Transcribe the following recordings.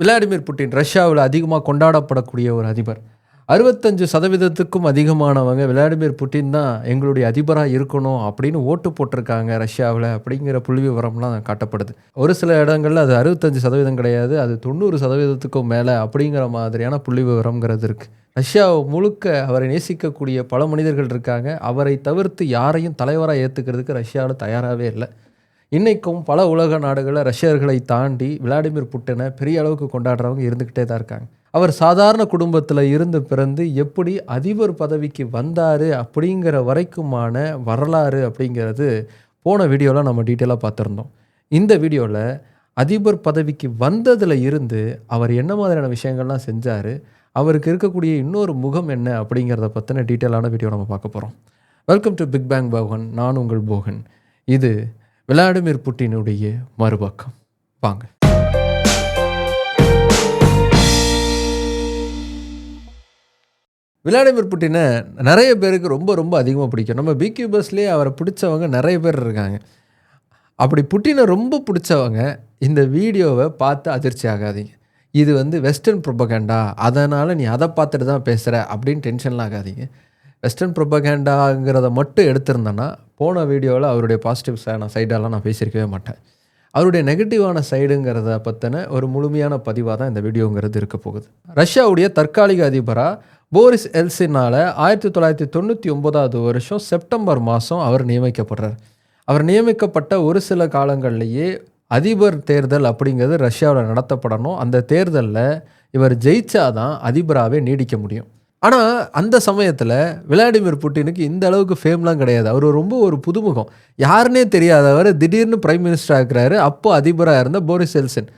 Vladimir Putin ரஷ்யாவில் அதிகமாக கொண்டாடப்படக்கூடிய ஒரு அதிபர். அறுபத்தஞ்சு சதவீதத்துக்கும் அதிகமானவங்க விளாடிமிர் புட்டின் தான் எங்களுடைய அதிபராக இருக்கணும் அப்படின்னு ஓட்டு போட்டிருக்காங்க ரஷ்யாவில் அப்படிங்கிற புள்ளி விவரம்லாம் காட்டப்படுது. ஒரு சில இடங்களில் அது அறுபத்தஞ்சு சதவீதம் கிடையாது அது தொண்ணூறு சதவீதத்துக்கும் மேலே அப்படிங்கிற மாதிரியான புள்ளி விவரங்கிறது இருக்குது ரஷ்யா முழுக்க அவரை நேசிக்கக்கூடிய பல மனிதர்கள் இருக்காங்க. அவரை தவிர்த்து யாரையும் தலைவராக ஏற்றுக்கிறதுக்கு ரஷ்யாவில் தயாராகவே இல்லை. இன்றைக்கும் பல உலக நாடுகளில் ரஷ்யர்களை தாண்டி விளாடிமிர் புட்டினை பெரிய அளவுக்கு கொண்டாடுறவங்க இருந்துக்கிட்டே தான் இருக்காங்க. அவர் சாதாரண குடும்பத்தில் இருந்து பிறந்து எப்படி அதிபர் பதவிக்கு வந்தார் அப்படிங்கிற வரைக்குமான வரலாறு அப்படிங்கிறது போன வீடியோவில் நம்ம டீட்டெயிலாக பார்த்துருந்தோம். இந்த வீடியோவில் அதிபர் பதவிக்கு வந்ததில் இருந்து அவர் என்ன மாதிரியான விஷயங்கள்லாம் செஞ்சார் அவருக்கு இருக்கக்கூடிய இன்னொரு முகம் என்ன அப்படிங்கிறத பற்றின டீட்டெயிலான வீடியோ நம்ம பார்க்க போகிறோம் welcome to big bang Bogan நான் உங்கள் போகன். இது விளாடிமிர் புட்டினுடைய மறுபக்கம். வாங்க. விளாடிமிர் புட்டினை நிறைய பேருக்கு ரொம்ப ரொம்ப அதிகமாக பிடிக்கும். நம்ம பிக்யூ பஸ்லேயே அவரை பிடிச்சவங்க நிறைய பேர் இருக்காங்க. அப்படி புட்டினை ரொம்ப பிடிச்சவங்க இந்த வீடியோவை பார்த்து அதிர்ச்சி ஆகாதீங்க. இது வந்து வெஸ்டர்ன் ப்ரொபகண்டா அதனால் நீ அதை பார்த்துட்டு தான் பேசுகிற அப்படின்னு டென்ஷன்லாம் ஆகாதீங்க. வெஸ்டர்ன் ப்ரொபகேண்டாங்கிறத மட்டும் எடுத்திருந்தேன்னா போன வீடியோவில் அவருடைய பாசிட்டிவ் சைடெல்லாம் நான் பேசியிருக்கவே மாட்டேன். அவருடைய நெகட்டிவான சைடுங்கிறத பற்றின ஒரு முழுமையான பதிவாக தான் இந்த வீடியோங்கிறது இருக்க போகுது. ரஷ்யாவுடைய தற்காலிக அதிபராக போரிஸ் எல்சினால் ஆயிரத்தி தொள்ளாயிரத்தி தொண்ணூற்றி ஒன்பதாவது வருஷம் செப்டம்பர் மாதம் அவர் நியமிக்கப்படுறார். அவர் நியமிக்கப்பட்ட ஒரு சில காலங்கள்லேயே அதிபர் தேர்தல் அப்படிங்கிறது ரஷ்யாவில் நடத்தப்படணும். அந்த தேர்தலில் இவர் ஜெயிச்சாதான் அதிபராகவே நீடிக்க முடியும். ஆனால் அந்த சமயத்தில் விளாடிமிர் புட்டினுக்கு இந்த அளவுக்கு ஃபேம்லாம் கிடையாது. அவர் ரொம்ப ஒரு புதுமுகம். யாருன்னே தெரியாதவர் திடீர்னு பிரைம் மினிஸ்டர் ஆகிறாரு. அப்போ அதிபராக இருந்த போரிஸ் எல்சன்.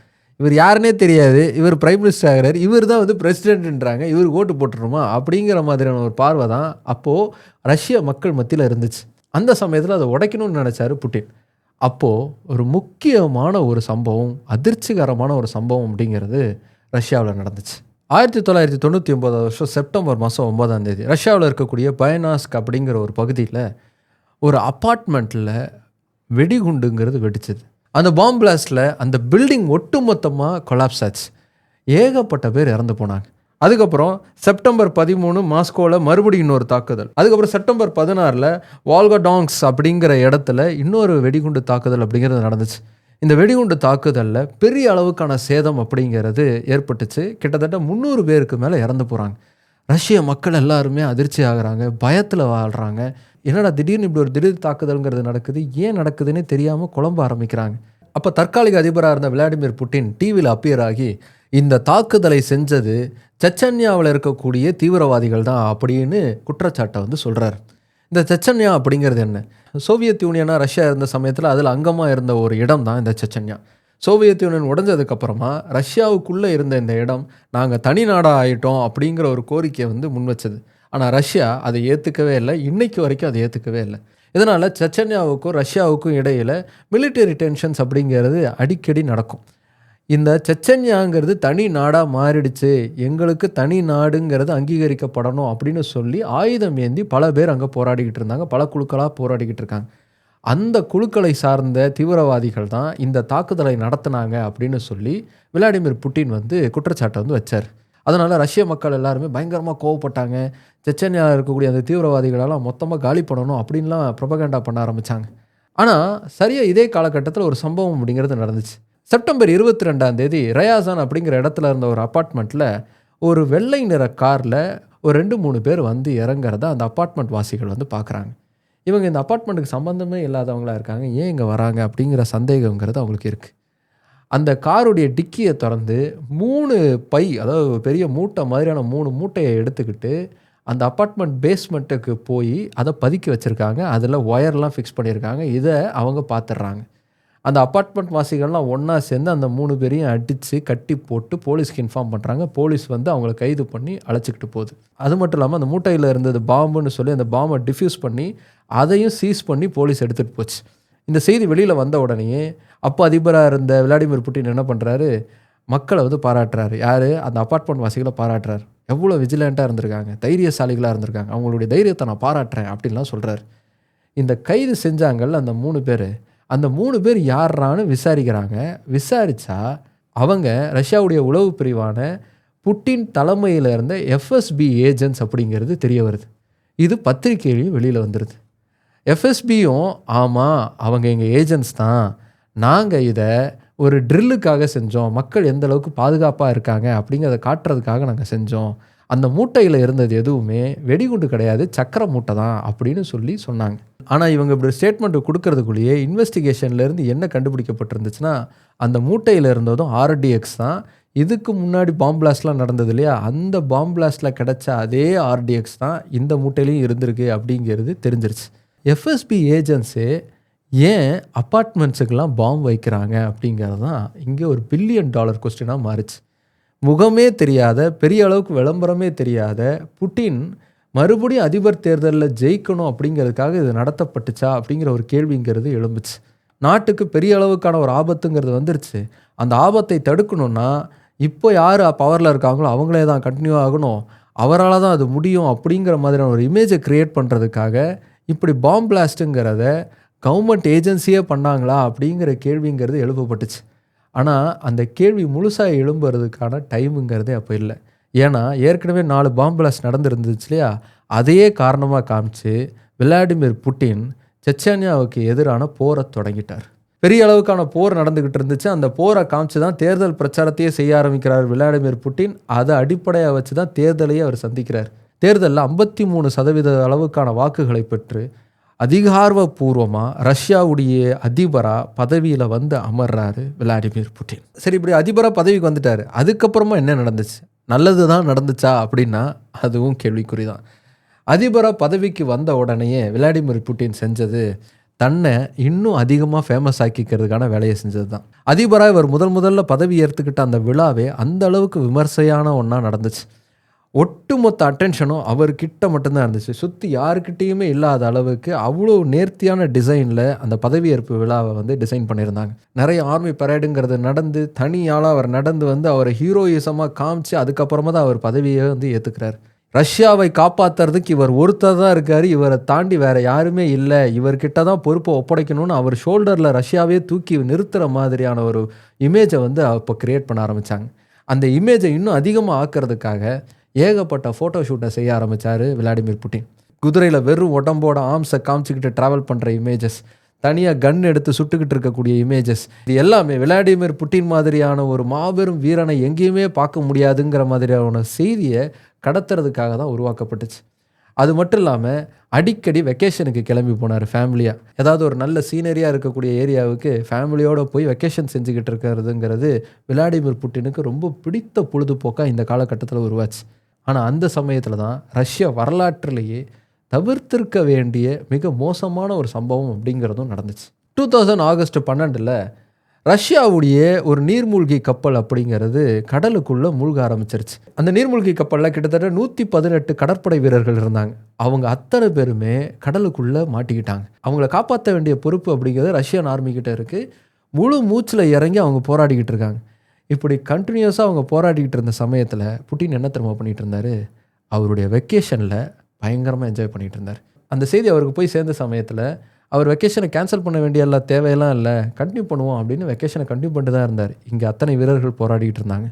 இவர் யாருன்னே தெரியாது. இவர் பிரைம் மினிஸ்டர் ஆகிறார். இவர் தான் வந்து பிரசிடென்ட்ன்றாங்க இவர் ஓட்டு போட்டுருமா அப்படிங்கிற மாதிரியான ஒரு பார்வை தான் அப்போது ரஷ்ய மக்கள் மத்தியில் இருந்துச்சு. அந்த சமயத்தில் அதை உடைக்கணும்னு நினச்சாரு புட்டின். அப்போது ஒரு முக்கியமான ஒரு சம்பவம் அதிர்ச்சிகரமான ஒரு சம்பவம் அப்படிங்கிறது ரஷ்யாவில் நடந்துச்சு. ஆயிரத்தி தொள்ளாயிரத்தி தொண்ணூற்றி ஒம்பதாவது வருஷம் செப்டம்பர் மாதம் ஒன்பதாம் தேதி ரஷ்யாவில் இருக்கக்கூடிய பயனாஸ்க் அப்படிங்கிற ஒரு பகுதியில் ஒரு அப்பார்ட்மெண்ட்டில் வெடிகுண்டுங்கிறது வெடிச்சது. அந்த பாம்பு பிளாஸ்டில் அந்த பில்டிங் ஒட்டுமொத்தமாக கொலாப்ஸ் ஆச்சு. ஏகப்பட்ட பேர் இறந்து போனாங்க. அதுக்கப்புறம் செப்டம்பர் பதிமூணு மாஸ்கோவில் மறுபடியும் இன்னொரு தாக்குதல். அதுக்கப்புறம் செப்டம்பர் பதினாறில் வால்கடாங்ஸ் அப்படிங்கிற இடத்துல இன்னொரு வெடிகுண்டு தாக்குதல் அப்படிங்கிறது நடந்துச்சு. இந்த வெடிகுண்டு தாக்குதலில் பெரிய அளவுக்கான சேதம் அப்படிங்கிறது ஏற்பட்டுச்சு. கிட்டத்தட்ட முந்நூறு பேருக்கு மேலே இறந்து போகிறாங்க ரஷ்ய மக்கள் எல்லாருமே அதிர்ச்சி ஆகுறாங்க பயத்தில் வாழ்கிறாங்க என்னடா திடீர்னு இப்படி ஒரு திடீர் தாக்குதல்ங்கிறது நடக்குது? ஏன் நடக்குதுன்னு தெரியாமல் குழம்ப ஆரம்பிக்கிறாங்க. அப்போ தற்காலிக அதிபராக இருந்த விளாடிமிர் புட்டின் டிவியில் அப்பியர் ஆகி இந்த தாக்குதலை செஞ்சது செச்சன்யாவில் இருக்கக்கூடிய தீவிரவாதிகள் தான் அப்படின்னு குற்றச்சாட்டை வந்து சொல்கிறார் இந்த செச்சன்யா அப்படிங்கிறது என்ன? சோவியத் யூனியனாக ரஷ்யா இருந்த சமயத்தில் அதில் அங்கமாக இருந்த ஒரு இடம் தான் இந்த செச்சன்யா. சோவியத் யூனியன் உடஞ்சதுக்கப்புறமா ரஷ்யாவுக்குள்ளே இருந்த இந்த இடம் நாங்கள் தனி நாடாக ஆகிட்டோம் அப்படிங்கிற ஒரு கோரிக்கையை வந்து முன்வச்சது ஆனால் ரஷ்யா அதை ஏற்றுக்கவே இல்லை. இன்னைக்கு வரைக்கும் அதை ஏற்றுக்கவே இல்லை. இதனால் செச்சன்யாவுக்கும் ரஷ்யாவுக்கும் இடையில் மிலிட்டரி டென்ஷன்ஸ் அப்படிங்கிறது அடிக்கடி நடக்கும். இந்த செச்சன்யாங்கிறது தனி நாடாக மாறிடுச்சு. எங்களுக்கு தனி நாடுங்கிறது அங்கீகரிக்கப்படணும் அப்படின்னு சொல்லி ஆயுதம் ஏந்தி பல பேர் அங்கே போராடிக்கிட்டு இருந்தாங்க. பல குழுக்களாக போராடிக்கிட்டு இருக்காங்க. அந்த குழுக்களை சார்ந்த தீவிரவாதிகள் தான் இந்த தாக்குதலை நடத்தினாங்க அப்படின்னு சொல்லி விளாடிமிர் புட்டின் வந்து குற்றச்சாட்டை வந்து வச்சார். அதனால் ரஷ்ய மக்கள் எல்லாருமே பயங்கரமாக கோவப்பட்டாங்க. செச்சன்யாவில் இருக்கக்கூடிய அந்த தீவிரவாதிகளெல்லாம் மொத்தமாக காலி பண்ணணும் அப்படின்லாம் ப்ரொபகேண்டா பண்ண ஆரம்பித்தாங்க ஆனால் சரியாக இதே காலகட்டத்தில் ஒரு சம்பவம் அப்படிங்கிறது நடந்துச்சு. செப்டம்பர் இருபத்தி ரெண்டாம் தேதி ரயாசான் அப்படிங்கிற இடத்துல இருந்த ஒரு அப்பார்ட்மெண்ட்டில் ஒரு வெள்ளை நிற காரில் ஒரு ரெண்டு மூணு பேர் வந்து இறங்குறத அந்த அப்பார்ட்மெண்ட் வாசிகள் வந்து பார்க்குறாங்க. இவங்க இந்த அப்பார்ட்மெண்ட்டுக்கு சம்மந்தமே இல்லாதவங்களா இருக்காங்க. ஏன் இங்கே வராங்க அப்படிங்கிற சந்தேகங்கிறது அவங்களுக்கு இருக்குது அந்த காருடைய டிக்கியை திறந்து மூணு பை அதாவது பெரிய மூட்டை மாதிரியான மூணு மூட்டையை எடுத்துக்கிட்டு அந்த அப்பார்ட்மெண்ட் பேஸ்மெண்ட்டுக்கு போய் அதை பதுக்கி வச்சுருக்காங்க. அதில் ஒயர்லாம் ஃபிக்ஸ் பண்ணியிருக்காங்க. இதை அவங்க பார்த்துட்றாங்க. அந்த அப்பார்ட்மெண்ட் வாசிகள்லாம் ஒன்றா சேர்ந்து அந்த மூணு பேரையும் அடித்து கட்டி போட்டு போலீஸ்க்கு இன்ஃபார்ம் பண்ணுறாங்க போலீஸ் வந்து அவங்கள கைது பண்ணி அழைச்சிக்கிட்டு போகுது. அது மட்டும் இல்லாமல் அந்த மூட்டையில் இருந்தது பாம்புன்னு சொல்லி அந்த பாம்பை டிஃப்யூஸ் பண்ணி அதையும் சீஸ் பண்ணி போலீஸ் எடுத்துகிட்டு போச்சு. இந்த செய்தி வெளியில் வந்த உடனேயே அப்போ அதிபராக இருந்த விளாடிமிர் புட்டின் என்ன பண்ணுறாரு மக்களை வந்து பாராட்டுறாரு. யார்? அந்த அப்பார்ட்மெண்ட் வாசிகளை பாராட்டுறாரு. எவ்வளோ விஜிலண்ட்டாக இருந்திருக்காங்க. தைரியசாலிகளாக இருந்திருக்காங்க. அவங்களுடைய தைரியத்தை நான் பாராட்டுறேன் அப்படின்லாம் சொல்கிறாரு இந்த கைது செஞ்சாங்கல்ல அந்த மூணு பேர் அந்த மூணு பேர் யார்றான்னு விசாரிக்கிறாங்க. விசாரித்தா அவங்க ரஷ்யாவுடைய உளவு பிரிவான புட்டின் தலைமையில் இருந்த எஃப்எஸ்பி ஏஜென்ட்ஸ் அப்படிங்கிறது தெரிய வருது. இது பத்திரிகையிலையும் வெளியில் வந்துடுது எஃப்எஸ்பியும் ஆமாம் அவங்க எங்கள் ஏஜென்ட்ஸ் தான். நாங்கள் இதை ஒரு ட்ரில்லுக்காக செஞ்சோம். மக்கள் எந்த அளவுக்கு பாதுகாப்பாக இருக்காங்க அப்படிங்கிறத காட்டுறதுக்காக நாங்கள் செஞ்சோம். அந்த மூட்டையில் இருந்தது எதுவுமே வெடிகுண்டு கிடையாது சக்கர மூட்டை தான் அப்படின்னு சொல்லி சொன்னாங்க. ஆனால் இவங்க இப்படி ஸ்டேட்மெண்ட் கொடுக்கறதுக்குள்ளேயே இன்வெஸ்டிகேஷன்லேருந்து என்ன கண்டுபிடிக்கப்பட்டிருந்துச்சுன்னா அந்த மூட்டையில் இருந்ததும் ஆர்டிஎக்ஸ் தான். இதுக்கு முன்னாடி பாம்பிளாஸ்ட்லாம் நடந்தது இல்லையா? அந்த பாம் கிடச்ச அதே ஆர்டிஎக்ஸ் தான் இந்த மூட்டையிலையும் இருந்திருக்கு அப்படிங்கிறது தெரிஞ்சிருச்சு. எஃப்எஸ்பி ஏஜென்ட்ஸு ஏன் அப்பார்ட்மெண்ட்ஸுக்கெல்லாம் பாம் வைக்கிறாங்க அப்படிங்கிறது தான் இங்கே ஒரு பில்லியன் டாலர் கொஸ்டினாக மாறிச்சு. முகமே தெரியாத பெரிய அளவுக்கு விளம்பரமே தெரியாத புட்டின் மறுபடியும் அதிபர் தேர்தலில் ஜெயிக்கணும் அப்படிங்கிறதுக்காக இது நடத்தப்பட்டுச்சா அப்படிங்கிற ஒரு கேள்விங்கிறது எழும்புச்சு. நாட்டுக்கு பெரிய அளவுக்கான ஒரு ஆபத்துங்கிறது வந்துருச்சு. அந்த ஆபத்தை தடுக்கணும்னா இப்போ யார் பவரில் இருக்காங்களோ அவங்களே தான் கண்டினியூ ஆகணும். அவரால் தான் அது முடியும் அப்படிங்கிற மாதிரியான ஒரு இமேஜை க்ரியேட் பண்ணுறதுக்காக இப்படி பாம் பிளாஸ்ட்டுங்கிறத கவர்மெண்ட் ஏஜென்சியே பண்ணாங்களா அப்படிங்கிற கேள்விங்கிறது எழுப்பப்பட்டுச்சு. ஆனால் அந்த கேள்வி முழுசாக எழும்புறதுக்கான டைமுங்கிறதே அப்போ இல்லை. ஏன்னா ஏற்கனவே நாலு பாம் பிளாஸ்ட் நடந்துருந்துச்சு இல்லையா? அதையே காரணமாக காமிச்சு விளாடிமிர் புட்டின் செச்சானியாவுக்கு எதிரான போரை தொடங்கிட்டார். பெரிய அளவுக்கான போர் நடந்துக்கிட்டு இருந்துச்சு. அந்த போரை காமிச்சு தான் தேர்தல் பிரச்சாரத்தையே செய்ய ஆரம்பிக்கிறார் விளாடிமிர் புட்டின். அதை அடிப்படையாக வச்சு தான் தேர்தலையே அவர் சந்திக்கிறார். தேர்தலில் ஐம்பத்தி மூணு சதவீத அளவுக்கான வாக்குகளை பெற்று அதிகாரப்பூர்வமாக ரஷ்யாவுடைய அதிபராக பதவியில் வந்து அமர்றாரு விளாடிமிர் புட்டின். சரி இப்படி அதிபராக பதவிக்கு வந்துட்டார். அதுக்கப்புறமா என்ன நடந்துச்சு? நல்லது தான் நடந்துச்சா அப்படின்னா அதுவும் கேள்விக்குறி தான் அதிபராக பதவிக்கு வந்த உடனேயே விளாடிமிர் புட்டின் செஞ்சது தன்னை இன்னும் அதிகமாக ஃபேமஸ் ஆக்கிக்கிறதுக்கான வேலையை செஞ்சது தான் அதிபராக இவர் முதல் முதல்ல பதவி ஏற்றுக்கிட்ட அந்த விழாவே அந்த அளவுக்கு விமர்சையான ஒன்றா நடந்துச்சு. ஒட்டுமொத்த அட்டென்ஷனும் அவர்கிட்ட மட்டும்தான் இருந்துச்சு. சுற்றி யாருக்கிட்டேயுமே இல்லாத அளவுக்கு அவ்வளோ நேர்த்தியான டிசைனில் அந்த பதவியேற்பு விழாவை வந்து டிசைன் பண்ணியிருந்தாங்க. நிறைய ஆர்மி பரேடுங்கிறது நடந்து தனியால் அவர் நடந்து வந்து அவரை ஹீரோயிசமாக காமிச்சு அதுக்கப்புறமா தான் அவர் பதவியை வந்து ஏற்றுக்கிறார் ரஷ்யாவை காப்பாற்றுறதுக்கு இவர் ஒருத்தர் தான் இருக்கார். இவரை தாண்டி வேறு யாருமே இல்லை. இவர்கிட்ட தான் பொறுப்பை ஒப்படைக்கணும்னு அவர் ஷோல்டரில் ரஷ்யாவே தூக்கி நிறுத்துகிற மாதிரியான ஒரு இமேஜை வந்து அப்போ க்ரியேட் பண்ண ஆரம்பித்தாங்க அந்த இமேஜை இன்னும் அதிகமாக ஆக்கிறதுக்காக ஏகப்பட்ட ஃபோட்டோ ஷூட்டை செய்ய ஆரம்பித்தார் விளாடிமிர் புட்டின். குதிரையில் வெறும் உடம்போட ஆம்ஸை காமிச்சிக்கிட்டு ட்ராவல் பண்ணுற இமேஜஸ் தனியாக கன் எடுத்து சுட்டுக்கிட்டு இருக்கக்கூடிய இமேஜஸ் இது எல்லாமே விளாடிமிர் புட்டின் மாதிரியான ஒரு மாபெரும் வீரனை எங்கேயுமே பார்க்க முடியாதுங்கிற மாதிரியான செய்தியை கடத்துறதுக்காக தான் உருவாக்கப்பட்டுச்சு. அது மட்டும் இல்லாமல் அடிக்கடி வெக்கேஷனுக்கு கிளம்பி போனார் ஃபேமிலியாக ஏதாவது ஒரு நல்ல சீனரியாக இருக்கக்கூடிய ஏரியாவுக்கு ஃபேமிலியோடு போய் வெக்கேஷன் செஞ்சுக்கிட்டு இருக்கிறதுங்கிறது விளாடிமிர் புட்டினுக்கு ரொம்ப பிடித்த பொழுதுபோக்காக இந்த காலகட்டத்தில் உருவாச்சு. ஆனால் அந்த சமயத்தில் தான் ரஷ்ய வரலாற்றிலேயே தவிர்த்திருக்க வேண்டிய மிக மோசமான ஒரு சம்பவம் அப்படிங்கிறதும் நடந்துச்சு. டூ தௌசண்ட் ஆகஸ்ட் பன்னெண்டில் ரஷ்யாவுடைய ஒரு நீர்மூழ்கி கப்பல் அப்படிங்கிறது கடலுக்குள்ளே மூழ்க ஆரம்பிச்சிருச்சு. அந்த நீர்மூழ்கி கப்பலில் கிட்டத்தட்ட நூற்றி பதினெட்டு கடற்படை வீரர்கள் இருந்தாங்க. அவங்க அத்தனை பேருமே கடலுக்குள்ளே மாட்டிக்கிட்டாங்க. அவங்கள காப்பாற்ற வேண்டிய பொறுப்பு அப்படிங்கிறது ரஷ்யன் ஆர்மிக்கிட்ட இருக்குது முழு மூச்சில் இறங்கி அவங்க போராடிக்கிட்டு இருக்காங்க. இப்படி கண்டினியூஸாக அவங்க போராடிக்கிட்டு இருந்த சமயத்தில் புட்டின் என்ன திரும்ப பண்ணிகிட்டு இருந்தார்? அவருடைய வெக்கேஷனில் பயங்கரமாக என்ஜாய் பண்ணிகிட்டு இருந்தார். அந்த செய்தி அவருக்கு போய் சேர்ந்த சமயத்தில் அவர் வெக்கேஷனை கேன்சல் பண்ண வேண்டிய எல்லா தேவையெல்லாம் இல்லை கண்டினியூ பண்ணுவோம் அப்படின்னு வெக்கேஷனை கண்டினியூ பண்ணிட்டு தான் இருந்தார். இங்கே அத்தனை வீரர்கள் போராடிக்கிட்டு இருந்தாங்க.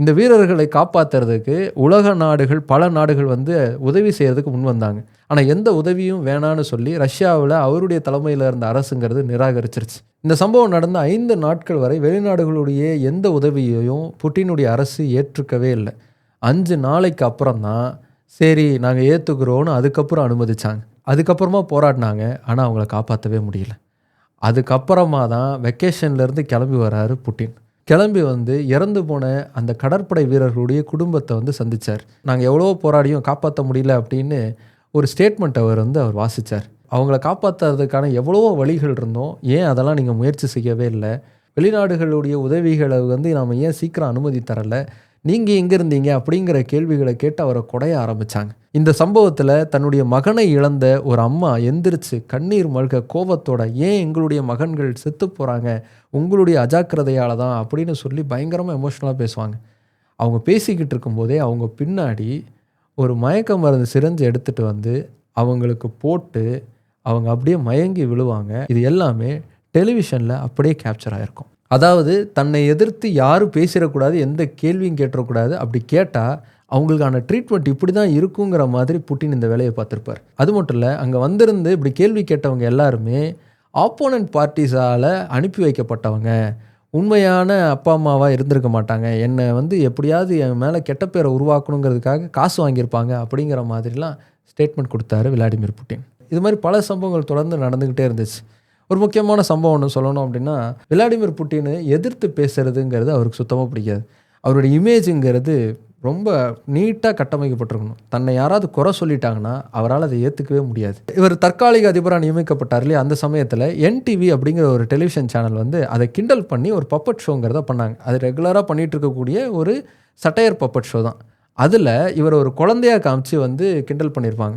இந்த வீரர்களை காப்பாற்றுறதுக்கு உலக நாடுகள் பல நாடுகள் வந்து உதவி செய்கிறதுக்கு முன் வந்தாங்க. ஆனால் எந்த உதவியும் வேணான்னு சொல்லி ரஷ்யாவில் அவருடைய தலைமையில் இருந்த அரசுங்கிறது நிராகரிச்சிருச்சு. இந்த சம்பவம் நடந்த ஐந்து நாட்கள் வரை வெளிநாடுகளுடைய எந்த உதவியையும் புட்டினுடைய அரசு ஏற்றுக்கவே இல்லை. அஞ்சு நாளைக்கு அப்புறம் தான் சரி நாங்கள் ஏற்றுக்கிறோன்னு அதுக்கப்புறம் அனுமதிச்சாங்க. அதுக்கப்புறமா போராடினாங்க. ஆனால் அவங்கள காப்பாற்றவே முடியல. அதுக்கப்புறமா தான் வெக்கேஷன்லேருந்து கிளம்பி வராரு புட்டின். கிளம்பி வந்து இறந்து போன அந்த கடற்படை வீரர்களுடைய குடும்பத்தை வந்து சந்தித்தார் நாங்கள் எவ்வளோ போராடியும் காப்பாற்ற முடியல அப்படின்னு ஒரு ஸ்டேட்மெண்ட் அவர் வந்து அவர் வாசித்தார் அவங்கள காப்பாற்றுறதுக்கான எவ்வளவோ வழிகள் இருந்தோம். ஏன் அதெல்லாம் நீங்கள் முயற்சி செய்யவே இல்லை? வெளிநாடுகளுடைய உதவிகளை வந்து நாம் ஏன் சீக்கிரம் அனுமதி தரலை? நீங்கள் எங்கே இருந்தீங்க அப்படிங்கிற கேள்விகளை கேட்டு அவரை குடைய ஆரம்பித்தாங்க இந்த சம்பவத்தில் தன்னுடைய மகனை இழந்த ஒரு அம்மா எந்திரிச்சு கண்ணீர் மல்க கோபத்தோட ஏன் எங்களுடைய மகன்கள் செத்து போகிறாங்க உங்களுடைய அஜாக்கிரதையால் தான் அப்படின்னு சொல்லி பயங்கரமாக எமோஷ்னலாக பேசுவாங்க. அவங்க பேசிக்கிட்டு இருக்கும்போதே அவங்க பின்னாடி ஒரு மயக்க மருந்து சிரஞ்சு எடுத்துகிட்டு வந்து அவங்களுக்கு போட்டு அவங்க அப்படியே மயங்கி விழுவாங்க. இது எல்லாமே டெலிவிஷனில் அப்படியே கேப்சர் ஆகிருக்கும் அதாவது தன்னை எதிர்த்து யாரும் பேசிடக்கூடாது எந்த கேள்வியும் கேட்டுறக்கூடாது. அப்படி கேட்டால் அவங்களுக்கான ட்ரீட்மெண்ட் இப்படி தான் இருக்குங்கிற மாதிரி புட்டின் இந்த வேலையை பார்த்துருப்பார். அது மட்டும் இல்லை அங்கே வந்திருந்து இப்படி கேள்வி கேட்டவங்க எல்லாருமே ஆப்போனன்ட் பார்ட்டிஸால் அனுப்பி வைக்கப்பட்டவங்க. உண்மையான அப்பா அம்மாவாக இருந்திருக்க மாட்டாங்க. என்னை வந்து எப்படியாவது என் மேலே கெட்ட பேரை உருவாக்கணுங்கிறதுக்காக காசு வாங்கியிருப்பாங்க அப்படிங்கிற மாதிரிலாம் ஸ்டேட்மெண்ட் கொடுத்தாரு விளாடிமிர் புட்டின். இது மாதிரி பல சம்பவங்கள் தொடர்ந்து நடந்துக்கிட்டே இருந்துச்சு. ஒரு முக்கியமான சம்பவம் ஒன்று சொல்லணும் அப்படின்னா விளாடிமிர் புட்டின் எதிர்த்து பேசுறதுங்கிறது அவருக்கு சுத்தமாக பிடிக்காது. அவருடைய இமேஜுங்கிறது ரொம்ப நீட்டாக கட்டமைக்கப்பட்டிருக்கணும். தன்னை யாராவது குறை சொல்லிட்டாங்கன்னா அவரால் அதை ஏற்றுக்கவே முடியாது. இவர் தற்காலிக அதிபராக நியமிக்கப்பட்டார் இல்லையா? அந்த சமயத்தில் என்டிவி அப்படிங்கிற ஒரு டெலிவிஷன் சேனல் வந்து அதை கிண்டல் பண்ணி ஒரு பப்பட் ஷோங்கிறத பண்ணாங்க. அது ரெகுலராக பண்ணிகிட்டு இருக்கக்கூடிய ஒரு சட்டையர் பப்பட் ஷோ தான். அதில் இவர் ஒரு குழந்தையாக காமிச்சு வந்து கிண்டல் பண்ணியிருப்பாங்க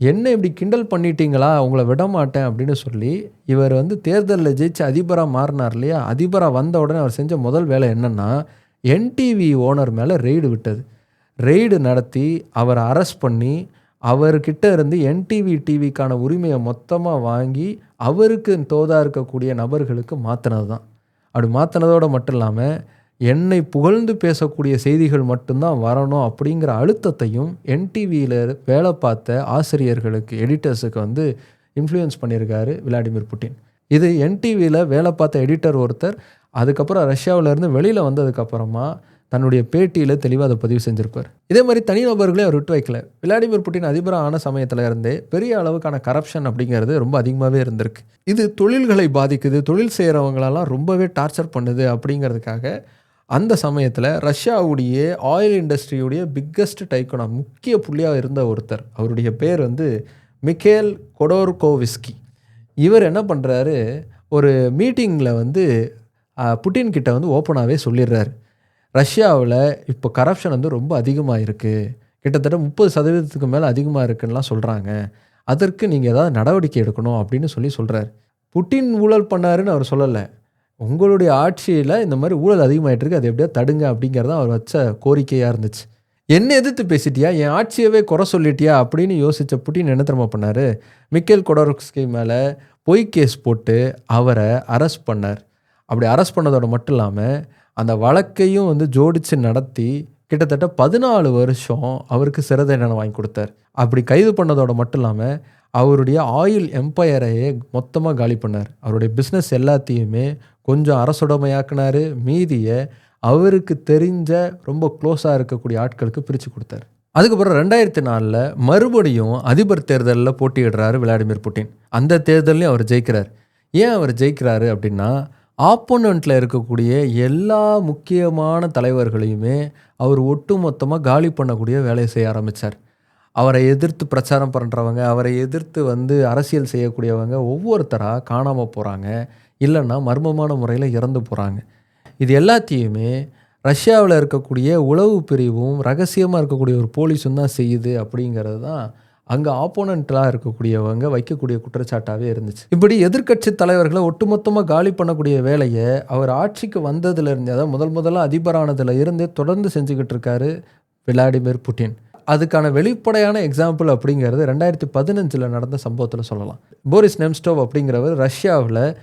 என்ன இப்படி கிண்டல் பண்ணிட்டீங்களா? உங்களை விட மாட்டேன் அப்படின்னு சொல்லி இவர் வந்து தேர்தலில் ஜெயிச்சு அதிபராக மாறினார் இல்லையா? அதிபராக வந்த உடனே அவர் செஞ்ச முதல் வேலை என்னென்னா என்டிவி ஓனர் மேலே ரெய்டு விட்டது. ரெய்டு நடத்தி அவரை அரெஸ்ட் பண்ணி அவர்கிட்ட இருந்து என்டிவி டிவிக்கான உரிமையை மொத்தமாக வாங்கி அவருக்கு தோதாக இருக்கக்கூடிய நபர்களுக்கு மாற்றினது தான் அப்படி மாற்றினதோடு மட்டும் இல்லாமல் என்னை புகழ்ந்து பேசக்கூடிய செய்திகள் மட்டும்தான் வரணும் அப்படிங்கிற அழுத்தத்தையும் என்டிவியில் வேலை பார்த்த ஆசிரியர்களுக்கு எடிட்டர்ஸுக்கு வந்து இன்ஃப்ளூயன்ஸ் பண்ணியிருக்காரு விளாடிமிர் புட்டின். இது என்டிவியில் வேலை பார்த்த எடிட்டர் ஒருத்தர் அதுக்கப்புறம் ரஷ்யாவிலேருந்து வெளியில் வந்ததுக்கப்புறமா தன்னுடைய பேட்டியில் தெளிவாக அதை பதிவு செஞ்சுருப்பார். இதே மாதிரி தனிநபர்களே அவர் விட்டு வைக்கல. விளாடிமிர் புட்டின் அதிபராக ஆன சமயத்தில் இருந்தே பெரிய அளவுக்கான கரப்ஷன் அப்படிங்கிறது ரொம்ப அதிகமாகவே இருந்திருக்கு. இது தொழில்களை பாதிக்குது தொழில் செய்கிறவங்களெல்லாம் ரொம்பவே டார்ச்சர் பண்ணுது அப்படிங்கிறதுக்காக அந்த சமயத்தில் ரஷ்யாவுடைய ஆயில் இண்டஸ்ட்ரியுடைய பிக்கஸ்ட் டைக்கோனா முக்கிய புள்ளியாக இருந்த ஒருத்தர். அவருடைய பேர் வந்து மிக்கேல் கொடோர்கோவிஸ்கி. இவர் என்ன பண்ணுறாரு ஒரு மீட்டிங்கில் வந்து புட்டின்கிட்ட வந்து ஓப்பனாகவே சொல்லிடுறாரு. ரஷ்யாவில் இப்போ கரப்ஷன் வந்து ரொம்ப அதிகமாக இருக்குது கிட்டத்தட்ட முப்பது சதவீதத்துக்கு மேலே அதிகமாக இருக்குன்னுலாம் சொல்கிறாங்க அதற்கு நீங்கள் ஏதாவது நடவடிக்கை எடுக்கணும் அப்படின்னு சொல்லி சொல்கிறார் புட்டின் ஊழல் பண்ணாருன்னு அவர் சொல்லலை. உங்களுடைய ஆட்சியில் இந்த மாதிரி ஊழல் அதிகமாகிட்டு இருக்கு அதை எப்படியா தடுங்க அப்படிங்கிறதான் அவர் வச்ச கோரிக்கையாக இருந்துச்சு. என்ன எதிர்த்து பேசிட்டியா? என் ஆட்சியவே குறை சொல்லிட்டியா? அப்படின்னு யோசித்த புட்டின் என்ன திரும்ப பண்ணார்? மிக்கேல் கொடோர்ஸ்கி மேலே பொய் கேஸ் போட்டு அவரை அரெஸ்ட் பண்ணார். அப்படி அரெஸ்ட் பண்ணதோட மட்டும் இல்லாமல் அந்த வழக்கையும் வந்து ஜோடித்து நடத்தி கிட்டத்தட்ட பதினாலு வருஷம் அவருக்கு சிறை தண்டனை வாங்கி கொடுத்தார். அப்படி கைது பண்ணதோட மட்டும் இல்லாமல் அவருடைய ஆயில் எம்பையரையே மொத்தமாக காலி பண்ணார். அவருடைய பிஸ்னஸ் எல்லாத்தையுமே கொஞ்சம் அரசுடைமையாக்குனாரு. மீதியை அவருக்கு தெரிஞ்ச ரொம்ப க்ளோஸாக இருக்கக்கூடிய ஆட்களுக்கு பிரித்து கொடுத்தாரு. அதுக்கப்புறம் ரெண்டாயிரத்தி நாலில் மறுபடியும் அதிபர் தேர்தலில் போட்டியிடுறாரு விளாடிமிர் புட்டின். அந்த தேர்தலையும் அவர் ஜெயிக்கிறார். ஏன் அவர் ஜெயிக்கிறாரு அப்படின்னா ஆப்போனண்ட்டில் இருக்கக்கூடிய எல்லா முக்கியமான தலைவர்களையுமே அவர் ஒட்டு மொத்தமாக காலி பண்ணக்கூடிய வேலையை செய்ய ஆரம்பித்தார் அவரை எதிர்த்து பிரச்சாரம் பண்ணுறவங்க அவரை எதிர்த்து வந்து அரசியல் செய்யக்கூடியவங்க ஒவ்வொருத்தராக காணாமல் போகிறாங்க இல்லைன்னா மர்மமான முறையில் இறந்து போகிறாங்க இது எல்லாத்தையுமே ரஷ்யாவில் இருக்கக்கூடிய உளவு பிரிவும் ரகசியமாக இருக்கக்கூடிய ஒரு போலீஸும் தான் செய்யுது அப்படிங்கிறது தான் அங்கே ஆப்போனண்ட்டாக இருக்கக்கூடியவங்க வைக்கக்கூடிய குற்றச்சாட்டாகவே இருந்துச்சு. இப்படி எதிர்க்கட்சி தலைவர்களை ஒட்டுமொத்தமாக காலி பண்ணக்கூடிய வேலையை அவர் ஆட்சிக்கு வந்ததுலேருந்து அதாவது முதல் முதலாக அதிபரானதில் இருந்தே தொடர்ந்து செஞ்சுக்கிட்டு இருக்காரு விளாடிமிர் புட்டின். அதுக்கான வெளிப்படையான எக்ஸாம்பிள் அப்படிங்கிறது ரெண்டாயிரத்தி பதினஞ்சில் நடந்த சம்பவத்தில் சொல்லலாம். போரிஸ் நெம்ஸ்டோவ் அப்படிங்கிறவர் ரஷ்யாவில்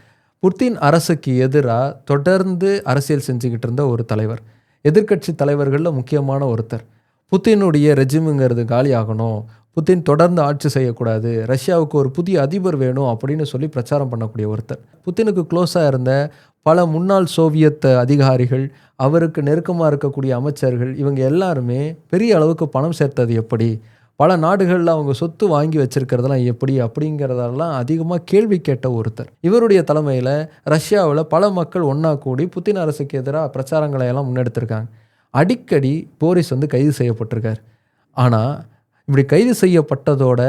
புட்டின் அரசுக்கு எதிராக தொடர்ந்து அரசியல் செஞ்சுக்கிட்டு இருந்த ஒரு தலைவர். எதிர்க்கட்சி தலைவர்களில் முக்கியமான ஒருத்தர். புத்தினுடைய ரெஜிமுங்கிறது காலி ஆகணும் புத்தின் தொடர்ந்து ஆட்சி செய்யக்கூடாது. ரஷ்யாவுக்கு ஒரு புதிய அதிபர் வேணும் அப்படின்னு சொல்லி பிரச்சாரம் பண்ணக்கூடிய ஒருத்தர். புத்தினுக்கு க்ளோஸாக இருந்த பல முன்னாள் சோவியத் அதிகாரிகள் அவருக்கு நெருக்கமாக இருக்கக்கூடிய அமைச்சர்கள் இவங்க எல்லாருமே பெரிய அளவுக்கு பணம் சேர்த்தது எப்படி? பல நாடுகளில் அவங்க சொத்து வாங்கி வச்சுருக்கிறதெல்லாம் எப்படி? அப்படிங்கிறதெல்லாம் அதிகமாக கேள்வி கேட்ட ஒருத்தர். இவருடைய தலைமையில் ரஷ்யாவில் பல மக்கள் ஒன்றா கூடி புத்தின் அரசுக்கு எதிராக பிரச்சாரங்களை எல்லாம் முன்னெடுத்திருக்காங்க. அடிக்கடி போரிஸ் வந்து கைது செய்யப்பட்டிருக்கார். ஆனால் இப்படி கைது செய்யப்பட்டதோட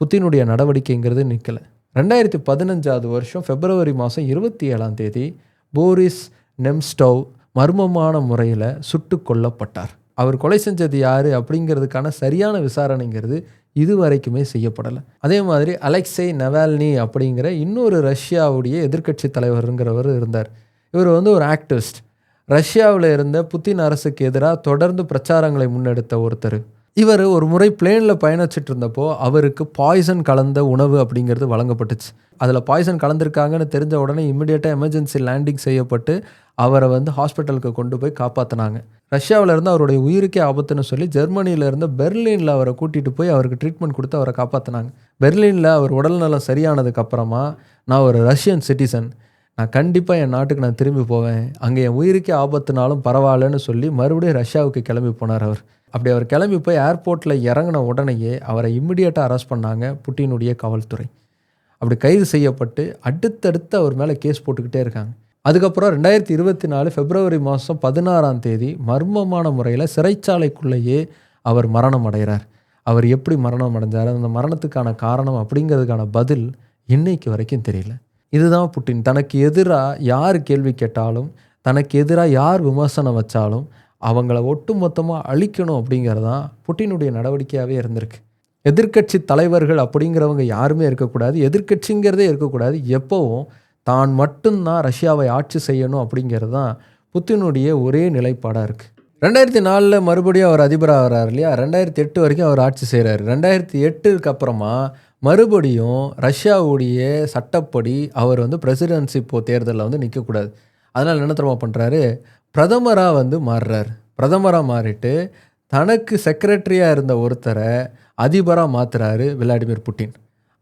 புத்தினுடைய நடவடிக்கைங்கிறது நிற்கலை ரெண்டாயிரத்தி பதினஞ்சாவது வருஷம் பிப்ரவரி மாதம் இருபத்தி ஏழாம் தேதி போரிஸ் நெம்ஸ்டவ் மர்மமான முறையில் சுட்டு கொல்லப்பட்டார். அவர் கொலை செஞ்சது யார் அப்படிங்கிறதுக்கான சரியான விசாரணைங்கிறது இது வரைக்குமே செய்யப்படலை. அதே மாதிரி அலெக்சை நவால்னி அப்படிங்கிற இன்னொரு ரஷ்யாவுடைய எதிர்க்கட்சி தலைவருங்கிறவர் இருந்தார். இவர் வந்து ஒரு ஆக்டிவிஸ்ட். ரஷ்யாவில் இருந்த புத்தின் அரசுக்கு எதிராக தொடர்ந்து பிரச்சாரங்களை முன்னெடுத்த ஒருத்தர். இவர் ஒரு முறை பிளேனில் பயணிச்சுட்டு இருந்தப்போ அவருக்கு பாய்சன் கலந்த உணவு அப்படிங்கிறது வழங்கப்பட்டுச்சு. அதில் பாய்சன் கலந்துருக்காங்கன்னு தெரிஞ்ச உடனே இம்மிடியேட்டாக எமர்ஜென்சி லேண்டிங் செய்யப்பட்டு அவரை வந்து ஹாஸ்பிட்டலுக்கு கொண்டு போய் காப்பாற்றினாங்க ரஷ்யாவில் இருந்து அவருடைய உயிருக்கே ஆபத்துன்னு சொல்லி ஜெர்மனியிலேருந்து பெர்லினில் அவரை கூட்டிகிட்டு போய் அவருக்கு ட்ரீட்மெண்ட் கொடுத்து அவரை காப்பாற்றினாங்க பெர்லினில் அவர் உடல்நலம் சரியானதுக்கப்புறமா நான் ஒரு ரஷ்யன் சிட்டிசன் நான் கண்டிப்பாக என் நாட்டுக்கு நான் திரும்பி போவேன். அங்கே என் உயிருக்கே ஆபத்துனாலும் பரவாயில்லன்னு சொல்லி மறுபடியும் ரஷ்யாவுக்கு கிளம்பி போனார் அவர். அப்படி அவர் கிளம்பி போய் ஏர்போர்ட்டில் இறங்கின உடனேயே அவரை இம்மிடியேட்டாக அரெஸ்ட் பண்ணாங்க புட்டினுடைய காவல்துறை. அப்படி கைது செய்யப்பட்டு அடுத்தடுத்து அவர் மேலே கேஸ் போட்டுக்கிட்டே இருக்காங்க. அதுக்கப்புறம் ரெண்டாயிரத்தி இருபத்தி நாலு பிப்ரவரி மாதம் பதினாறாம் தேதி மர்மமான முறையில் சிறைச்சாலைக்குள்ளேயே அவர் மரணம் அடைகிறார். அவர் எப்படி மரணம் அடைஞ்சார் அந்த மரணத்துக்கான காரணம் அப்படிங்கிறதுக்கான பதில் இன்னைக்கு வரைக்கும் தெரியல. இதுதான் புட்டின். தனக்கு எதிராக யார் கேள்வி கேட்டாலும் தனக்கு எதிராக யார் விமர்சனம் வச்சாலும் அவங்கள ஒட்டு மொத்தமாக அழிக்கணும் அப்படிங்கிறது தான் புட்டினுடைய நடவடிக்கையாகவே இருந்திருக்கு. எதிர்க்கட்சி தலைவர்கள் அப்படிங்கிறவங்க யாருமே இருக்கக்கூடாது. எதிர்க்கட்சிங்கிறதே இருக்கக்கூடாது. எப்போவும் தான் மட்டும்தான் ரஷ்யாவை ஆட்சி செய்யணும் அப்படிங்கிறது தான் புத்தினுடைய ஒரே நிலைப்பாடாக இருக்குது ரெண்டாயிரத்தி நாலில் மறுபடியும் அவர் அதிபராக வர்றார் இல்லையா? ரெண்டாயிரத்தி எட்டு வரைக்கும் அவர் ஆட்சி செய்கிறார் ரெண்டாயிரத்தி எட்டுக்கு அப்புறமா மறுபடியும் ரஷ்யாவுடைய சட்டப்படி அவர் வந்து பிரசிடென்சி இப்போ தேர்தலில் வந்து நிற்கக்கூடாது அதனால் என்ன தெரியுமா பண்ணுறாரு பிரதமராக வந்து மாறுறார். பிரதமராக மாறிட்டு தனக்கு செக்ரட்டரியாக இருந்த ஒருத்தரை அதிபராக மாற்றுறாரு விளாடிமிர் புட்டின்.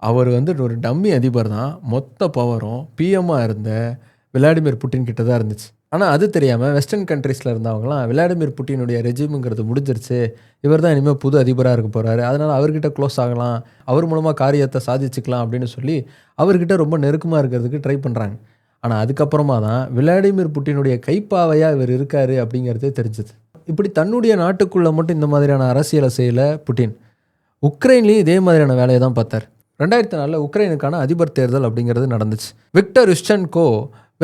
அவர் வந்து ஒரு டம்மி அதிபர் தான். மொத்த பவரும் பிஎம்மாக இருந்த விளாடிமிர் புட்டின் கிட்ட தான் இருந்துச்சு. ஆனால் அது தெரியாமல் வெஸ்டர்ன் கண்ட்ரீஸில் இருந்தவங்களாம் விளாடிமிர் புட்டினுடைய ரெஜிமுங்கிறது முடிஞ்சிருச்சு. இவர் தான் இனிமேல் புது அதிபராக இருக்க போகிறாரு அதனால் அவர்கிட்ட க்ளோஸ் ஆகலாம். அவர் மூலமாக காரியத்தை சாதிச்சுக்கலாம் அப்படின்னு சொல்லி அவர்கிட்ட ரொம்ப நெருக்கமாக இருக்கிறதுக்கு ட்ரை பண்ணுறாங்க ஆனால் அதுக்கப்புறமா தான் விளாடிமிர் புட்டினுடைய கைப்பாவையாக இவர் இருக்கார் அப்படிங்கிறதே தெரிஞ்சது. இப்படி தன்னுடைய நாட்டுக்குள்ளே மட்டும் இந்த மாதிரியான அரசியலை செய்யலை புட்டின். உக்ரைன்லேயும் இதே மாதிரியான வேலையை தான் பார்த்தார். ரெண்டாயிரத்தி நாலில் உக்ரைனுக்கான அதிபர் தேர்தல் அப்படிங்கிறது நடந்துச்சு. விக்டர் யுஸ்டன்கோ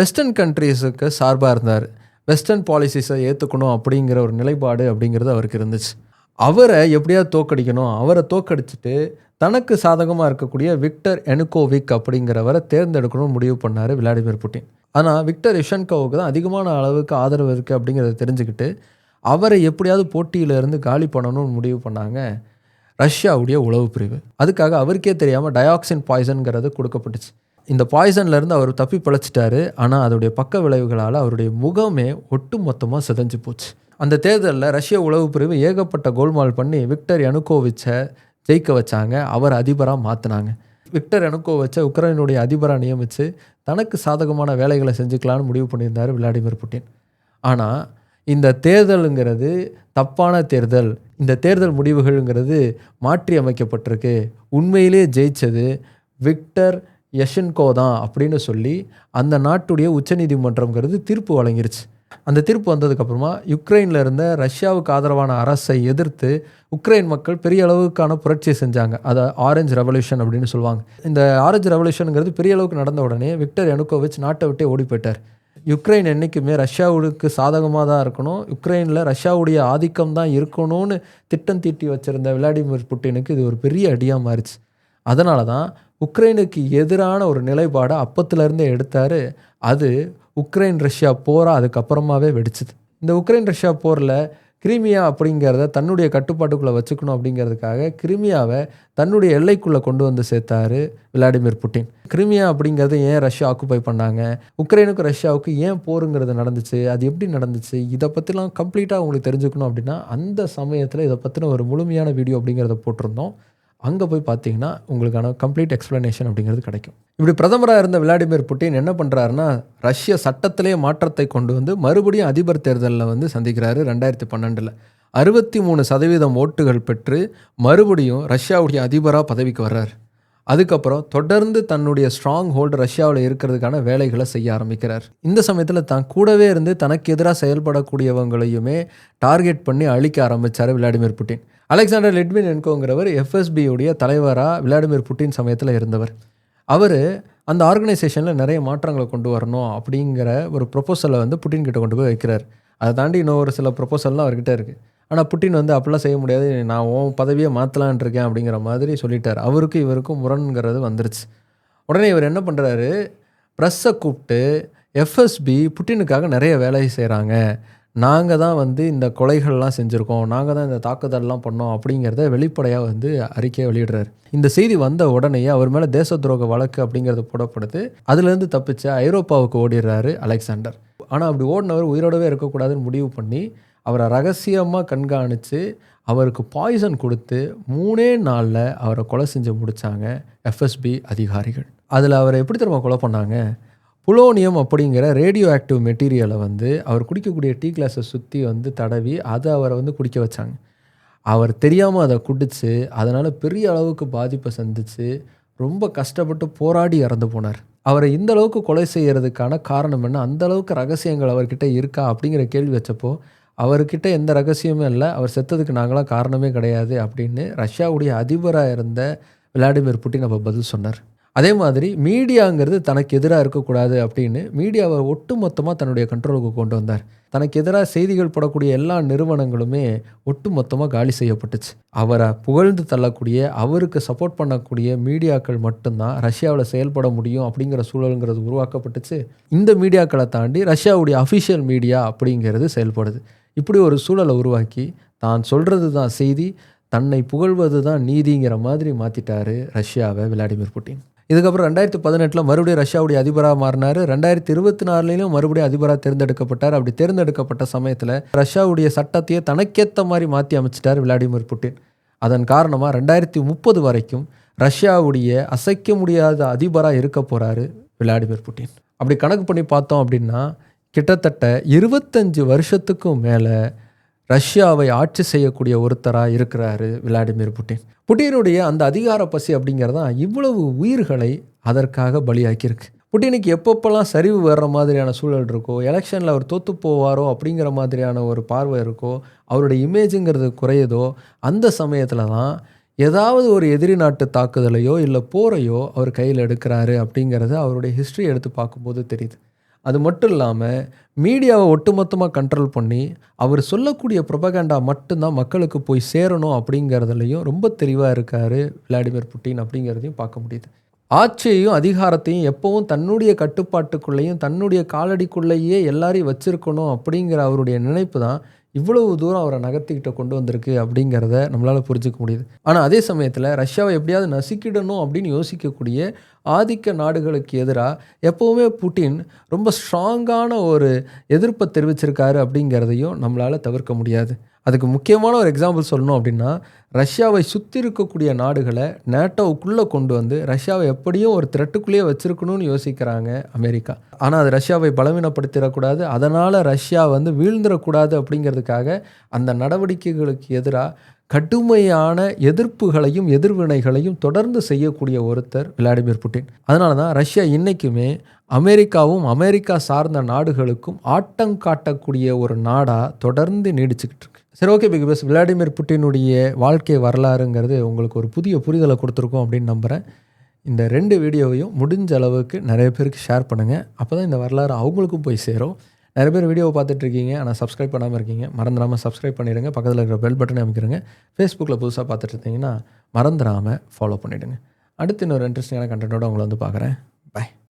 வெஸ்டர்ன் கண்ட்ரீஸுக்கு சார்பாக இருந்தார். வெஸ்டர்ன் பாலிசிஸை ஏற்றுக்கணும் அப்படிங்கிற ஒரு நிலைப்பாடு அப்படிங்கிறது அவருக்கு இருந்துச்சு. அவரை எப்படியாவது தோக்கடிக்கணும். அவரை தோக்கடிச்சிட்டு தனக்கு சாதகமாக இருக்கக்கூடிய விக்டர் எனுகோவிக் அப்படிங்கிறவரை தேர்ந்தெடுக்கணும்னு முடிவு பண்ணார் விளாடிமிர் புட்டின். ஆனால் விக்டர் இஷன்கோவுக்கு தான் அதிகமான அளவுக்கு ஆதரவு இருக்குது அப்படிங்கிறத தெரிஞ்சுக்கிட்டு அவரை எப்படியாவது போட்டியிலேருந்து காலி பண்ணணும்னு முடிவு பண்ணாங்க ரஷ்யாவுடைய உளவு பிரிவு அதுக்காக அவருக்கே தெரியாமல் டயாக்சின் பாய்சன்கிறது கொடுக்கப்பட்டுச்சு. இந்த பாய்சன்லேருந்து அவர் தப்பி பிழைச்சிட்டாரு. ஆனால் அதோடைய பக்க விளைவுகளால் அவருடைய முகமே ஒட்டு மொத்தமாக சிதஞ்சு போச்சு. அந்த தேர்தலில் ரஷ்ய உளவு பிரிவு ஏகப்பட்ட கோல்மால் பண்ணி விக்டர் யனுகோவிச்சை ஜெயிக்க வச்சாங்க அவர் அதிபராக மாற்றினாங்க விக்டர் யனுகோவிச்சை உக்ரைனுடைய அதிபராக நியமித்து தனக்கு சாதகமான வேலைகளை செஞ்சுக்கலான்னு முடிவு பண்ணியிருந்தார் விளாடிமிர் புட்டின். ஆனால் இந்த தேர்தலுங்கிறது தப்பான தேர்தல். இந்த தேர்தல் முடிவுகள்ங்கிறது மாற்றி அமைக்கப்பட்டிருக்கு. உண்மையிலே ஜெயித்தது விக்டர் யஷன்கோ தான் அப்படின்னு சொல்லி அந்த நாட்டுடைய உச்சநீதிமன்றம்ங்கிறது தீர்ப்பு வழங்கிருச்சு. அந்த தீர்ப்பு வந்ததுக்கப்புறமா யுக்ரைனில் இருந்த ரஷ்யாவுக்கு ஆதரவான அரசை எதிர்த்து உக்ரைன் மக்கள் பெரிய அளவுக்கான புரட்சியை செஞ்சாங்க. அதை ஆரஞ்சு ரெவல்யூஷன் அப்படின்னு சொல்லுவாங்க. இந்த ஆரஞ்சு ரெவல்யூஷனுங்கிறது பெரிய அளவுக்கு நடந்த உடனே விக்டர் யனுகோவிச் நாட்டை விட்டே ஓடி போயிட்டார். யுக்ரைன் என்றைக்குமே ரஷ்யாவுக்கு சாதகமாக தான் இருக்கணும். யுக்ரைனில் ரஷ்யாவுடைய ஆதிக்கம் தான் இருக்கணும்னு திட்டம் தீட்டி வச்சுருந்த விளாடிமிர் புட்டினுக்கு இது ஒரு பெரிய அடியாக மாறிச்சு. அதனால தான் உக்ரைனுக்கு எதிரான ஒரு நிலைப்பாடை அப்பத்துலேருந்தே எடுத்தார். அது உக்ரைன் ரஷ்யா போராக அதுக்கப்புறமாவே வெடிச்சுது. இந்த உக்ரைன் ரஷ்யா போரில் கிரிமியா அப்படிங்கிறத தன்னுடைய கட்டுப்பாட்டுக்குள்ளே வச்சுக்கணும் அப்படிங்கிறதுக்காக கிரிமியாவை தன்னுடைய எல்லைக்குள்ளே கொண்டு வந்து சேர்த்தாரு விளாடிமிர் புட்டின். கிரிமியா அப்படிங்கிறது ஏன் ரஷ்யா ஆக்குப்பை பண்ணாங்க? உக்ரைனுக்கும் ரஷ்யாவுக்கு ஏன் போருங்கிறது நடந்துச்சு? அது எப்படி நடந்துச்சு? இதை பற்றிலாம் கம்ப்ளீட்டாக உங்களுக்கு தெரிஞ்சுக்கணும் அப்படின்னா அந்த சமயத்தில் இதை பற்றின ஒரு முழுமையான வீடியோ அப்படிங்கிறத போட்டிருந்தோம். அங்கே போய் பார்த்தீங்கன்னா உங்களுக்கான கம்ப்ளீட் எக்ஸ்ப்ளனேஷன் அப்படிங்கிறது கிடைக்கும். இப்படி பிரதமராக இருந்த விளாடிமிர் புட்டின் என்ன பண்ணுறாருன்னா ரஷ்ய சட்டத்திலே மாற்றத்தை கொண்டு வந்து மறுபடியும் அதிபர் தேர்தலில் வந்து சந்திக்கிறாரு ரெண்டாயிரத்தி பன்னெண்டில். அறுபத்தி மூணு சதவீதம் ஓட்டுகள் பெற்று மறுபடியும் ரஷ்யாவுடைய அதிபராக பதவிக்கு வர்றார். அதுக்கப்புறம் தொடர்ந்து தன்னுடைய ஸ்ட்ராங் ஹோல்டு ரஷ்யாவில் இருக்கிறதுக்கான வேலைகளை செய்ய ஆரம்பிக்கிறார். இந்த சமயத்தில் தான் கூடவே இருந்து தனக்கு எதிராக செயல்படக்கூடியவங்களையுமே டார்கெட் பண்ணி அழிக்க ஆரம்பித்தார் விளாடிமிர் புட்டின். அலெக்சாண்டர் லெட்வின் என்கோங்கிறவர் எஃப்எஸ்பியுடைய தலைவராக விளாடிமிர் புட்டின் சமயத்தில் இருந்தவர். அவர் அந்த ஆர்கனைசேஷனில் நிறைய மாற்றங்களை கொண்டு வரணும் அப்படிங்கிற ஒரு ப்ரொப்போசலை வந்து புட்டின் கிட்ட கொண்டு போய் வைக்கிறார். அதை தாண்டி இன்னும் ஒரு சில ப்ரொப்போசல்லாம் அவர்கிட்ட இருக்குது ஆனால் புட்டின் வந்து அப்படிலாம் செய்ய முடியாது. நான் உன் பதவியை மாற்றலான் இருக்கேன் அப்படிங்கிற மாதிரி சொல்லிட்டார். அவருக்கும் இவருக்கும் முரண்கிறது வந்துருச்சு. உடனே இவர் என்ன பண்ணுறாரு ப்ரெஸ்ஸை கூப்பிட்டு எஃப்எஸ்பி புட்டினுக்காக நிறைய வேலையை செய்கிறாங்க நாங்கள் தான் வந்து இந்த கொலைகள்லாம் செஞ்சுருக்கோம். நாங்கள் தான் இந்த தாக்குதல்லாம் பண்ணோம் அப்படிங்கிறத வெளிப்படையாக வந்து அறிக்கையை வெளியிடுறாரு. இந்த செய்தி வந்த உடனேயே அவர் மேலே தேச துரோக வழக்கு அப்படிங்கிறது போடப்படுது. அதுலேருந்து தப்பிச்ச ஐரோப்பாவுக்கு ஓடிடுறாரு அலெக்சாண்டர். ஆனால் அப்படி ஓடினவர் உயிரோடவே இருக்கக்கூடாதுன்னு முடிவு பண்ணி அவரை ரகசியமாக கண்காணித்து அவருக்கு பாய்சன் கொடுத்து மூணே நாளில் அவரை கொலை செஞ்சு முடித்தாங்க எஃப்எஸ்பி அதிகாரிகள். அதில் அவரை எப்படி திரும்ப கொலை பண்ணாங்க? புலோனியம் அப்படிங்கிற ரேடியோ ஆக்டிவ் மெட்டீரியலை வந்து அவர் குடிக்கக்கூடிய டீ கிளாஸை சுற்றி வந்து தடவி அதை அவரை வந்து குடிக்க வச்சாங்க. அவர் தெரியாமல் அதை குடித்து அதனால் பெரிய அளவுக்கு பாதிப்பை சந்தித்து ரொம்ப கஷ்டப்பட்டு போராடி இறந்து போனார். அவரை இந்த அளவுக்கு கொலை செய்கிறதுக்கான காரணம் என்ன? அந்த அளவுக்கு ரகசியங்கள் அவர்கிட்ட இருக்கா? அப்படிங்கிற கேள்வி வச்சப்போ அவர்கிட்ட எந்த ரகசியமும் இல்லை. அவர் செத்ததுக்கு நாங்களாம் காரணமே கிடையாது அப்படின்னு ரஷ்யாவுடைய அதிபராக இருந்த விளாடிமிர் புட்டின் அப்போ பதில் சொன்னார். அதே மாதிரி மீடியாங்கிறது தனக்கு எதிராக இருக்கக்கூடாது அப்படின்னு மீடியாவை ஒட்டு மொத்தமாக தன்னுடைய கண்ட்ரோலுக்கு கொண்டு வந்தார். தனக்கு எதிராக செய்திகள் போடக்கூடிய எல்லா நிறுவனங்களுமே ஒட்டு மொத்தமாக காலி செய்யப்பட்டுச்சு. அவரை புகழ்ந்து தள்ளக்கூடிய அவருக்கு சப்போர்ட் பண்ணக்கூடிய மீடியாக்கள் மட்டும்தான் ரஷ்யாவில் செயல்பட முடியும் அப்படிங்கிற சூழலுங்கிறது உருவாக்கப்பட்டுச்சு. இந்த மீடியாக்களை தாண்டி ரஷ்யாவுடைய அஃபிஷியல் மீடியா அப்படிங்கிறது செயல்படுது. இப்படி ஒரு சூழலை உருவாக்கி தான் சொல்கிறது தான் செய்தி தன்னை புகழ்வது தான் நீதிங்கிற மாதிரி மாற்றிட்டாரு ரஷ்யாவை விளாடிமிர் புட்டின். இதுக்கப்புறம் ரெண்டாயிரத்தி பதினெட்டில் மறுபடியும் ரஷ்யாவுடைய அதிபராக மாறினார். ரெண்டாயிரத்தி இருபத்தி நாலுலையும் மறுபடியும் அதிபராக தேர்ந்தெடுக்கப்பட்டார். அப்படி தேர்ந்தெடுக்கப்பட்ட சமயத்தில் ரஷ்யாவுடைய சட்டத்தையே தனக்கேற்ற மாதிரி மாற்றி அமைச்சிட்டார் விளாடிமிர் புட்டின். அதன் காரணமாக ரெண்டாயிரத்தி முப்பது வரைக்கும் ரஷ்யாவுடைய அசைக்க முடியாத அதிபராக இருக்க போகிறாரு விளாடிமிர் புட்டின். அப்படி கணக்கு பண்ணி பார்த்தோம் அப்படின்னா கிட்டத்தட்ட இருபத்தஞ்சு வருஷத்துக்கும் மேலே ரஷ்யாவை ஆட்சி செய்யக்கூடிய ஒருத்தராக இருக்கிறாரு விளாடிமிர் புட்டின். புட்டினுடைய அந்த அதிகார பசி அப்படிங்கிறதான் இவ்வளவு உயிர்களை அதற்காக பலியாக்கியிருக்கு. புட்டினுக்கு எப்பப்பெல்லாம் சரிவு வர்ற மாதிரியான சூழல் இருக்கோ எலெக்ஷனில் அவர் தோற்று போவாரோ அப்படிங்கிற மாதிரியான ஒரு பார்வை இருக்கோ அவருடைய இமேஜுங்கிறது குறையுதோ அந்த சமயத்தில் தான் ஏதாவது ஒரு எதிரி நாட்டு தாக்குதலையோ இல்லை போரையோ அவர் கையில் எடுக்கிறாரு அப்படிங்கிறது அவருடைய ஹிஸ்ட்ரி எடுத்து பார்க்கும்போது தெரியுது. அது மட்டும் இல்லாமல் மீடியாவை ஒட்டுமொத்தமாக கண்ட்ரோல் பண்ணி அவர் சொல்லக்கூடிய ப்ரொபகண்டா மட்டும்தான் மக்களுக்கு போய் சேரணும் அப்படிங்கிறதுலையும் ரொம்ப தெளிவாக இருக்கார் விளாடிமிர் புட்டின் அப்படிங்கிறதையும் பார்க்க முடியுது. ஆட்சியையும் அதிகாரத்தையும் எப்போவும் தன்னுடைய கட்டுப்பாட்டுக்குள்ளேயும் தன்னுடைய காலடிக்குள்ளேயே எல்லாரையும் வச்சுருக்கணும் அப்படிங்கிற அவருடைய நினைப்பு தான் இவ்வளவு தூரம் அவரை நகர்த்திக்கிட்ட கொண்டு வந்திருக்கு அப்படிங்கிறத நம்மளால் புரிஞ்சுக்க முடியுது. ஆனால் அதே சமயத்தில் ரஷ்யாவை எப்படியாவது நசுக்கிடணும் அப்படின்னு யோசிக்கக்கூடிய ஆதிக்க நாடுகளுக்கு எதிராக எப்போவுமே புட்டின் ரொம்ப ஸ்ட்ராங்கான ஒரு எதிர்ப்பை தெரிவிச்சிருக்காரு அப்படிங்கிறதையும் நம்மளால் தவிர்க்க முடியாது. அதுக்கு முக்கியமான ஒரு எக்ஸாம்பிள் சொல்லணும் அப்படின்னா ரஷ்யாவை சுற்றி இருக்கக்கூடிய நாடுகளை நேட்டோவுக்குள்ளே கொண்டு வந்து ரஷ்யாவை எப்படியும் ஒரு த்ரெட்டுக்குள்ளேயே வச்சுருக்கணும்னு யோசிக்கிறாங்க அமெரிக்கா. ஆனால் அது ரஷ்யாவை பலவீனப்படுத்திடக்கூடாது. அதனால் ரஷ்யா வந்து வீழ்ந்துடக்கூடாது அப்படிங்கிறதுக்காக அந்த நடவடிக்கைகளுக்கு எதிராக கடுமையான எதிர்ப்புகளையும் எதிர்வினைகளையும் தொடர்ந்து செய்யக்கூடிய ஒருத்தர் விளாடிமிர் புட்டின். அதனால தான் ரஷ்யா இன்றைக்குமே அமெரிக்காவும் அமெரிக்கா சார்ந்த நாடுகளுக்கும் ஆட்டம் காட்டக்கூடிய ஒரு நாடாக தொடர்ந்து நீடிச்சுக்கிட்டு இருக்கு. சரி ஓகே பிக் பஸ். விளாடிமிர் புட்டினுடைய வாழ்க்கை வரலாறுங்கிறது உங்களுக்கு ஒரு புதிய புரிதலை கொடுத்துருக்கோம் அப்படின்னு நம்புகிறேன் இந்த ரெண்டு வீடியோவையும் முடிஞ்ச அளவுக்கு நிறைய பேருக்கு ஷேர் பண்ணுங்கள் அப்போ தான் இந்த வரலாறு அவங்களுக்கும் போய் சேரும். நிறைய பேர் வீடியோவை பார்த்துட்ருக்கீங்க ஆனால் சப்ஸ்கிரைப் பண்ணாமல் இருக்கீங்க மறந்துடாமல் சப்ஸ்கிரைப் பண்ணிவிடுங்க பக்கத்தில் இருக்கிற பெல் பட்டனை அமைக்கிறங்க. ஃபேஸ்புக்கில் புதுசாக பார்த்துட்டு இருந்தீங்கன்னா மறந்துடாமல் ஃபாலோ பண்ணிவிடுங்க அடுத்து இன்னொரு இன்ட்ரெஸ்டிங்கான கண்டென்ட்டோட உங்களை வந்து பார்க்குறேன்.